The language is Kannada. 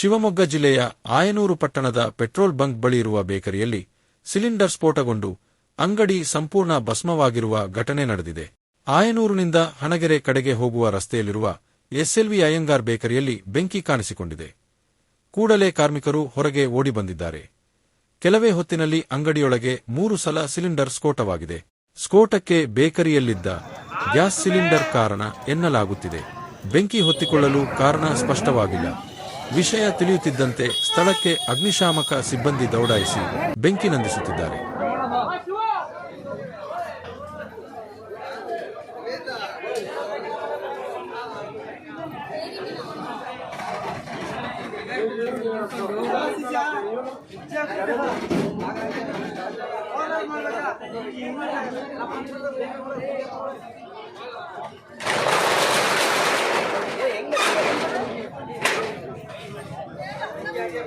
ಶಿವಮೊಗ್ಗ ಜಿಲ್ಲೆಯ ಆಯನೂರು ಪಟ್ಟಣದ ಪೆಟ್ರೋಲ್ ಬಂಕ್ ಬಳಿ ಇರುವ ಬೇಕರಿಯಲ್ಲಿ ಸಿಲಿಂಡರ್ ಸ್ಫೋಟಗೊಂಡು ಅಂಗಡಿ ಸಂಪೂರ್ಣ ಭಸ್ಮವಾಗಿರುವ ಘಟನೆ ನಡೆದಿದೆ. ಆಯನೂರಿನಿಂದ ಹಣಗೆರೆ ಕಡೆಗೆ ಹೋಗುವ ರಸ್ತೆಯಲ್ಲಿರುವ ಎಸ್ಎಲ್ವಿ ಅಯ್ಯಂಗಾರ್ ಬೇಕರಿಯಲ್ಲಿ ಬೆಂಕಿ ಕಾಣಿಸಿಕೊಂಡಿದೆ. ಕೂಡಲೇ ಕಾರ್ಮಿಕರು ಹೊರಗೆ ಓಡಿ ಬಂದಿದ್ದಾರೆ. ಕೆಲವೇ ಹೊತ್ತಿನಲ್ಲಿ ಅಂಗಡಿಯೊಳಗೆ ಮೂರು ಸಲ ಸಿಲಿಂಡರ್ ಸ್ಫೋಟವಾಗಿದೆ. ಸ್ಫೋಟಕ್ಕೆ ಬೇಕರಿಯಲ್ಲಿದ್ದ ಗ್ಯಾಸ್ ಸಿಲಿಂಡರ್ ಕಾರಣ ಎನ್ನಲಾಗುತ್ತಿದೆ. ಬೆಂಕಿ ಹೊತ್ತಿಕೊಳ್ಳಲು ಕಾರಣ ಸ್ಪಷ್ಟವಾಗಿಲ್ಲ. ವಿಷಯ ತಿಳಿಯುತ್ತಿದ್ದಂತೆ ಸ್ಥಳಕ್ಕೆ ಅಗ್ನಿಶಾಮಕ ಸಿಬ್ಬಂದಿ ದೌಡಾಯಿಸಿ ಬೆಂಕಿ ನಂದಿಸುತ್ತಿದ್ದಾರೆ.